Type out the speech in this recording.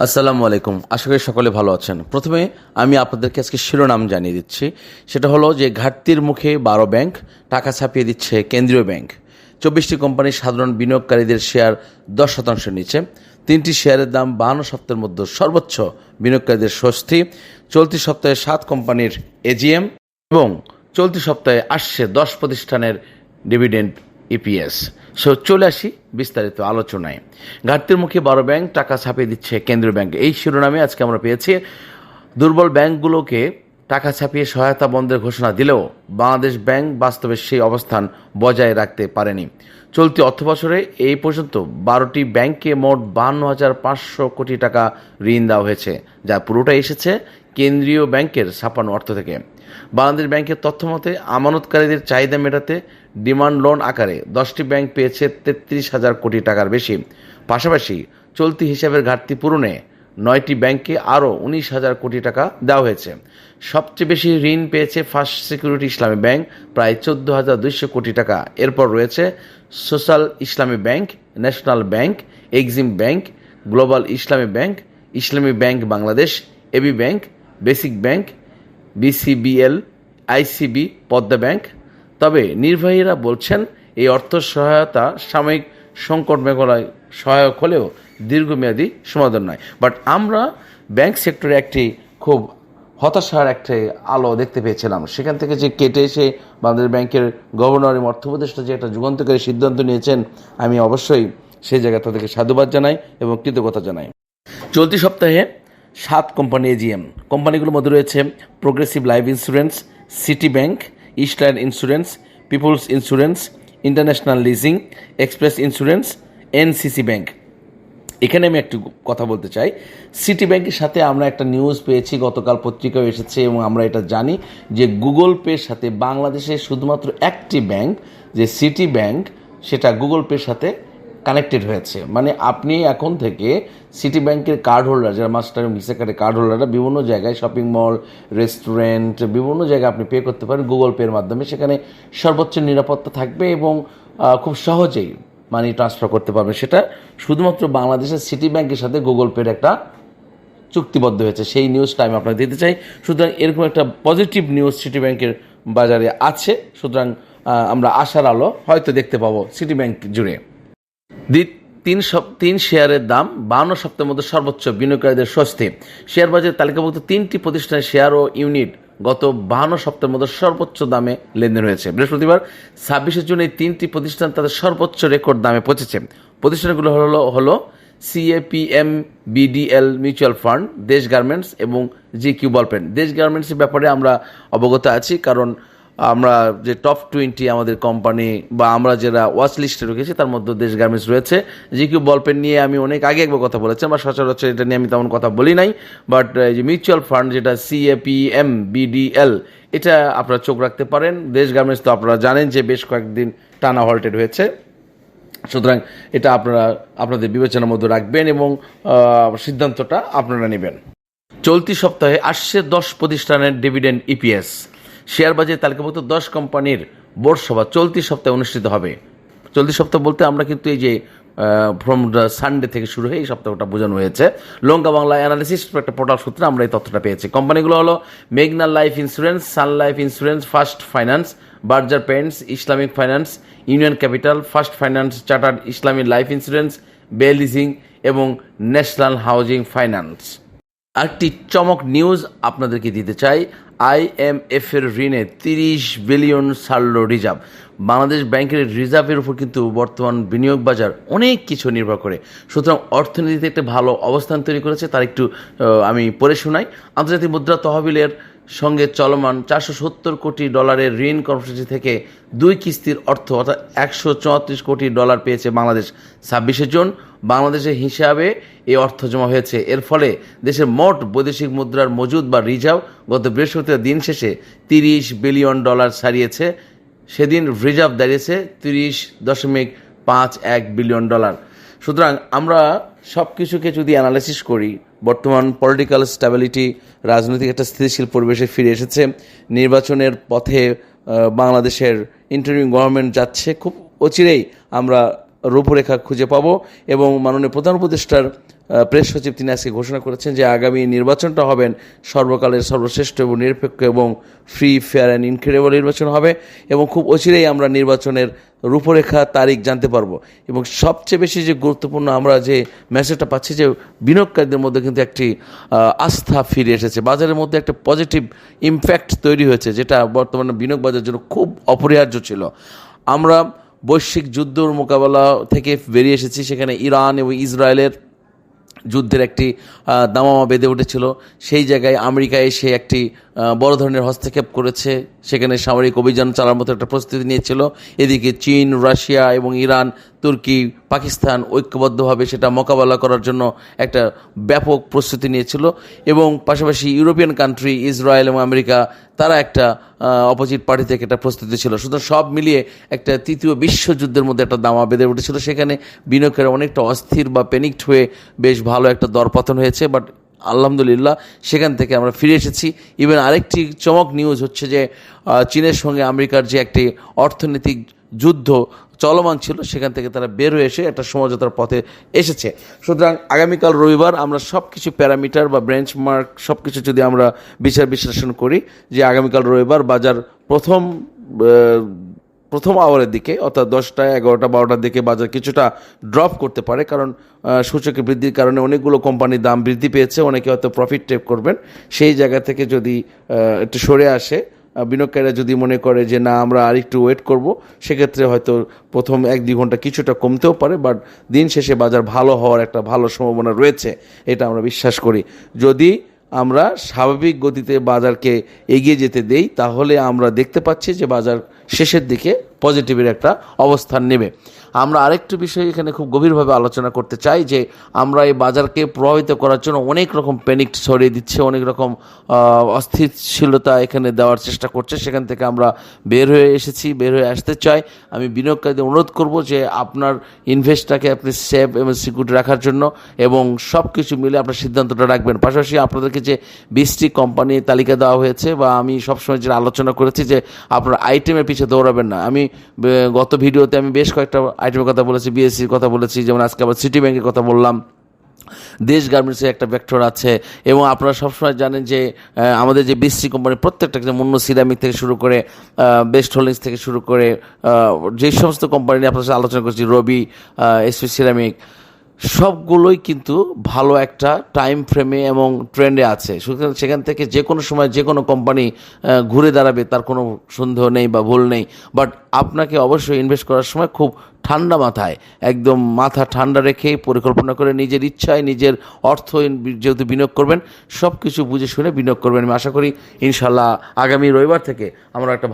আসসালামু আলাইকুম। আশা করি সকলে ভালো আছেন। প্রথমে আমি আপনাদেরকে আজকে শিরোনাম জানিয়ে দিচ্ছি। সেটা হলো যে ঘাটতির মুখে বারো ব্যাংক, টাকা ছাপিয়ে দিচ্ছে কেন্দ্রীয় ব্যাংক। চব্বিশটি কোম্পানির সাধারণ বিনিয়োগকারীদের শেয়ার দশ শতাংশ নিচে। তিনটি শেয়ারের দাম বাহান্ন সপ্তাহের মধ্যে সর্বোচ্চ বিনিয়োগকারীদের স্বস্তি। চলতি সপ্তাহে সাত কোম্পানির এজিএম এবং চলতি সপ্তাহে আসছে দশ প্রতিষ্ঠানের ডিভিডেন্ড ইপিএস। সো চলে আসি বিস্তারিত আলোচনায়। ঘাটতির মুখে বারো ব্যাংক টাকা ছাপিয়ে দিচ্ছে কেন্দ্রীয় ব্যাংক। এই শিরোনামে আজকে আমরা পেয়েছি, দুর্বল ব্যাংকগুলোকে টাকা ছাপিয়ে সহায়তা বন্ধের ঘোষণা দিলেও বাংলাদেশ ব্যাংক বাস্তবে সেই অবস্থান বজায় রাখতে পারেনি। চলতি অর্থবছরে এই পর্যন্ত বারোটি ব্যাংকে মোট বান্ন হাজার পাঁচশো কোটি টাকা ঋণ দেওয়া হয়েছে, যা পুরোটাই এসেছে কেন্দ্রীয় ব্যাংকের ছাপানো অর্থ থেকে। বাংলাদেশ ব্যাংকের তথ্য মতে, আমানতকারীদের চাহিদা মেটাতে ডিমান্ড লোন আকারে দশটি ব্যাংক পেয়েছে তেত্রিশ হাজার কোটি টাকার বেশি। পাশাপাশি চলতি হিসাবের ঘাটতি পূরণে নয়টি ব্যাংকে আরও উনিশ হাজার কোটি টাকা দেওয়া হয়েছে। সবচেয়ে বেশি ঋণ পেয়েছে ফার্স্ট সিকিউরিটি ইসলামী ব্যাংক, প্রায় চোদ্দ হাজার দুইশো কোটি টাকা। এরপর রয়েছে social Islami bank, national bank, exim bank, global Islami bank Islami bank Bangladesh, AB bank, basic bank BCBL, ICB, Padma bank. তবে নির্বাহীরা বলছেন, এই অর্থ সহায়তা সাময়িক সংকট মেঘলায় সহায়ক হলেও দীর্ঘমেয়াদী সমাধান নয়। বাট আমরা ব্যাংক সেক্টরে একটি খুব হতাশার একটি আলো দেখতে পেয়েছিলাম। সেখান থেকে যে কেটে এসে বাংলাদেশ ব্যাংকের গভর্নর এবং অর্থ উপদেষ্টা যে একটা যুগান্তকারী সিদ্ধান্ত নিয়েছেন, আমি অবশ্যই সেই জায়গায় তাদেরকে সাধুবাদ জানাই এবং কৃতজ্ঞতা জানাই। চলতি সপ্তাহে সাত কোম্পানি এজিএম। কোম্পানিগুলোর মধ্যে রয়েছে progressive life insurance city bank eastern insurance peoples insurance international leasing express insurance NCC bank এখানে আমি একটু কথা বলতে চাই। সিটি ব্যাংকের সাথে আমরা একটা নিউজ পেয়েছি, গতকাল পত্রিকায় এসেছে এবং আমরা এটা জানি যে গুগল পের সাথে বাংলাদেশে শুধুমাত্র একটি ব্যাংক যে সিটি ব্যাংক সেটা গুগল পের সাথে কানেক্টেড হয়েছে। মানে আপনি এখন থেকে সিটি ব্যাংকের কার্ড হোল্ডার যারা মাস্টার ভিসা কার্ডের কার্ড হোল্ডাররা বিভিন্ন জায়গায় শপিং মল রেস্টুরেন্ট বিভিন্ন জায়গায় আপনি পে করতে পারেন গুগল পের মাধ্যমে। সেখানে সর্বোচ্চ নিরাপত্তা থাকবে এবং খুব সহজেই মানি ট্রান্সফার করতে পারবেন। সেটা শুধুমাত্র বাংলাদেশের সিটি ব্যাংকের সাথে গুগল পের একটা চুক্তিবদ্ধ হয়েছে। সেই নিউজটা আমি আপনাকে দিতে চাই। সুতরাং এরকম একটা পজিটিভ নিউজ সিটি ব্যাংকের বাজারে আছে। সুতরাং আমরা আশার আলো হয়তো দেখতে পাবো সিটি ব্যাংক জুড়ে। তিন তিন শেয়ারের দাম বান্ন সপ্তাহের মধ্যে সর্বোচ্চ বিনিয়োগকারীদের স্বস্তি। শেয়ার বাজারে তালিকাভুক্ত তিনটি প্রতিষ্ঠানের শেয়ার ও ইউনিট গত বাহান্ন সপ্তাহের মধ্যে সর্বোচ্চ দামে লেনদেন হয়েছে। বৃহস্পতিবার ছাব্বিশে জুন এই তিনটি প্রতিষ্ঠান তাদের সর্বোচ্চ রেকর্ড দামে পৌঁছেছে। প্রতিষ্ঠানগুলো হলো হলো CAPM BDL mutual fund, Desh garments এবং জি কিউ বলপেন। দেশ গার্মেন্টসের ব্যাপারে আমরা অবগত আছি কারণ আমরা যে টপ টোয়েন্টি আমাদের কোম্পানি বা আমরা যারা ওয়াচ লিস্টে রেখেছি, তার মধ্যে দেশ গার্মেন্টস রয়েছে। জি কিউ বলপেন নিয়ে আমি অনেক আগে একবার কথা বলেছি, আমার সচরাচর এটা নিয়ে আমি তেমন কথা বলি নাই। বাট এই যে মিউচুয়াল ফান্ড যেটা সিএপিএম বিডিএল এটা আপনারা চোখ রাখতে পারেন। দেশ গার্মেন্টস তো আপনারা জানেন যে বেশ কয়েকদিন টানা হল্টেড হয়েছে। সুতরাং এটা আপনারা, আপনাদের বিবেচনার মধ্যে রাখবেন এবং সিদ্ধান্তটা আপনারা নেবেন। চলতি সপ্তাহে আসছে দশ প্রতিষ্ঠানের ডিভিডেন্ড ইপিএস শেয়ার বাজারে তালিকাভুক্ত দশ কোম্পানির বোর্ড সভা চলতি সপ্তাহে অনুষ্ঠিত হবে। চলতি সপ্তাহ বলতে আমরা কিন্তু এই যে ফ্রম সানডে থেকে শুরু হয়ে এই সপ্তাহটা বোঝানো হয়েছে। লঙ্কা বাংলা অ্যানালিসিস একটা পোর্টাল সূত্রে আমরা এই তথ্যটা পেয়েছি। কোম্পানিগুলো হলো মেঘনা life insurance sun life insurance first finance berger paints Islamic finance union capital first finance chartered Islami life insurance bay leasing এবং ন্যাশনাল হাউজিং ফাইন্যান্স একটি চমক নিউজ আপনাদেরকে দিতে চাই। আইএমএফ এর ঋণে তিরিশ বিলিয়ন সারল রিজার্ভ। বাংলাদেশ ব্যাংকের রিজার্ভের উপর কিন্তু বর্তমান বিনিয়োগ বাজার অনেক কিছু নির্ভর করে। সুতরাং অর্থনীতিতে একটা ভালো অবস্থান তৈরি করেছে, তার একটু আমি পড়ে শোনাই। আন্তর্জাতিক মুদ্রা তহবিলের সঙ্গে চলমান চারশো সত্তর কোটি ডলারের ঋণ কর্মসূচি থেকে দুই কিস্তির অর্থ, অর্থাৎ একশো কোটি ডলার পেয়েছে বাংলাদেশ। ছাব্বিশে জুন বাংলাদেশের হিসাবে এই অর্থ জমা হয়েছে। এর ফলে দেশের মোট বৈদেশিক মুদ্রার মজুদ বা রিজার্ভ গত বৃহস্পতিবার দিন শেষে তিরিশ বিলিয়ন ডলার ছাড়িয়েছে। সেদিন রিজার্ভ দাঁড়িয়েছে তিরিশ দশমিক পাঁচ এক বিলিয়ন ডলার। সুতরাং আমরা সব কিছুকে যদি অ্যানালাইসিস করি, বর্তমান পলিটিক্যাল স্ট্যাবিলিটি রাজনৈতিক একটা স্থিতিশীল পরিবেশে ফিরে এসেছে, নির্বাচনের পথে বাংলাদেশের ইন্টারিম গভর্নমেন্ট যাচ্ছে, খুব অচিরেই আমরা রূপরেখা খুঁজে পাব এবং মাননীয় প্রধান উপদেষ্টার প্রেস সচিব তিনি আজকে ঘোষণা করেছেন যে আগামী নির্বাচনটা হবেন সর্বকালের সর্বশ্রেষ্ঠ এবং নিরপেক্ষ এবং ফ্রি ফেয়ার অ্যান্ড ইনক্রেডিবল নির্বাচন হবে এবং খুব অচিরেই আমরা নির্বাচনের রূপরেখা, তারিখ জানতে পারব। এবং সবচেয়ে বেশি যে গুরুত্বপূর্ণ আমরা যে মেসেজটা পাচ্ছি যে বিনিয়োগকারীদের মধ্যে কিন্তু একটি আস্থা ফিরে এসেছে। বাজারের মধ্যে একটা পজিটিভ ইমপ্যাক্ট তৈরি হয়েছে, যেটা বর্তমানে বিনিয়োগ বাজারের জন্য খুব অপরিহার্য ছিল। আমরা বৈশ্বিক যুদ্ধর মোকাবেলা থেকে বেরিয়ে এসেছি, সেখানে ইরান এবং ইসরায়েলের যুদ্ধের একটি দামামা বেঁধে উঠেছিল। সেই জায়গায় আমেরিকা এসে একটি বড় ধরনের হস্তক্ষেপ করেছে। সেখানে সামরিক অভিযান চালার মতো একটা প্রস্তুতি নিয়েছিল। এদিকে চীন, রাশিয়া এবং ইরান তুর্কি, পাকিস্তান ঐক্যবদ্ধভাবে সেটা মোকাবেলা করার জন্য একটা ব্যাপক প্রস্তুতি নিয়েছিল এবং পাশাপাশি ইউরোপিয়ান কান্ট্রি ইসরায়েল এবং আমেরিকা, তারা একটা অপোজিট পার্টি থেকে একটা প্রস্তুতি ছিল। সুতরাং সব মিলিয়ে একটা তৃতীয় বিশ্বযুদ্ধের মধ্যে একটা দামা বেঁধে উঠেছিল। সেখানে বিনিয়োগের অনেকটা অস্থির বা প্যানিকড হয়ে বেশ ভালো একটা দরপতন হয়েছে বাট আলহামদুলিল্লাহ, সেখান থেকে আমরা ফিরে এসেছি। ইভেন আরেকটি চমক নিউজ হচ্ছে যে চীনের সঙ্গে আমেরিকার যে একটি অর্থনৈতিক যুদ্ধ চলমান ছিল, সেখান থেকে তারা বের হয়ে এসে একটা সমঝোতার পথে এসেছে। সুতরাং আগামীকাল রবিবার আমরা সব কিছু প্যারামিটার বা বেঞ্চমার্ক সব কিছু যদি আমরা বিচার বিশ্লেষণ করি, যে আগামীকাল রবিবার বাজার প্রথম প্রথম আওয়ারের দিকে অর্থাৎ দশটা এগারোটা বারোটার দিকে বাজার কিছুটা ড্রপ করতে পারে কারণ আহ, সূচকের বৃদ্ধির কারণে অনেকগুলো কোম্পানির দাম বৃদ্ধি পেয়েছে অনেকে হয়তো প্রফিট টেক করবেন। সেই জায়গা থেকে যদি একটু সরে আসে বিনিয়োগকারীরা যদি মনে করে যে না আমরা আরেকটু ওয়েট করব সেক্ষেত্রে হয়তো প্রথম এক দুই ঘণ্টা কিছুটা কমতেও পারে বাট দিন শেষে বাজার ভালো হওয়ার একটা ভালো সম্ভাবনা রয়েছে এটা আমরা বিশ্বাস করি। যদি আমরা স্বাভাবিক গতিতে বাজারকে এগিয়ে যেতে দেই তাহলে আমরা দেখতে পাচ্ছি যে বাজার শেষের দিকে পজিটিভের একটা অবস্থান নেবে। আমরা আরেকটু বিষয় এখানে খুব গভীরভাবে আলোচনা করতে চাই যে, আমরা এই বাজারকে প্রভাবিত করার জন্য অনেক রকম প্যানিক ছড়িয়ে দিচ্ছে, অনেক রকম অস্থিরশীলতা এখানে দেওয়ার চেষ্টা করছে। সেখান থেকে আমরা বের হয়ে এসেছি, বের হয়ে আসতে চাই। আমি বিনিয়োগকারীদের অনুরোধ করব যে, আপনার ইনভেস্টটাকে আপনি সেফ এবং সিকিউর রাখার জন্য এবং সব কিছু মিলে আপনার সিদ্ধান্তটা রাখবেন। পাশাপাশি আপনাদেরকে যে বিশটি কোম্পানি তালিকা দেওয়া হয়েছে বা আমি সবসময় যেটা আলোচনা করেছি যে, আপনার আইটেমের পিছিয়ে দৌড়াবেন না। আমি গত ভিডিওতে আমি বেশ কয়েকটা আইটেমের কথা বলেছি বিএসসির কথা বলেছি, যেমন আজকে আবার সিটি ব্যাংকের কথা বললাম। দেশ গার্মেন্টসের একটা ভেক্টর আছে এবং আপনারা সবসময় জানেন যে আমাদের যে বিসি কোম্পানি প্রত্যেকটা যে মুন্ন সিরামিক থেকে শুরু করে বেস্ট হোল্ডিংস থেকে শুরু করে যে সমস্ত কোম্পানি নিয়ে আপনার সাথে আলোচনা করছি, রবি এসপি সিরামিক সবগুলোই কিন্তু ভালো একটা টাইম ফ্রেমে এবং ট্রেন্ডে আছে। সুতরাং সেখান থেকে যে কোনো সময় যে কোনো কোম্পানি ঘুরে দাঁড়াবে, তার কোনো সন্দেহ নেই বা ভুল নেই। বাট আপনাকে অবশ্যই ইনভেস্ট করার সময় খুব ঠান্ডা মাথায়, একদম মাথা ঠান্ডা রেখে পরিকল্পনা করে নিজের ইচ্ছায়, নিজের অর্থ যেহেতু বিনিয়োগ করবেন সব কিছু বুঝে শুনে বিনিয়োগ করবেন। আমি আশা করি ইনশাল্লাহ আগামী রবিবার থেকে আমরা একটা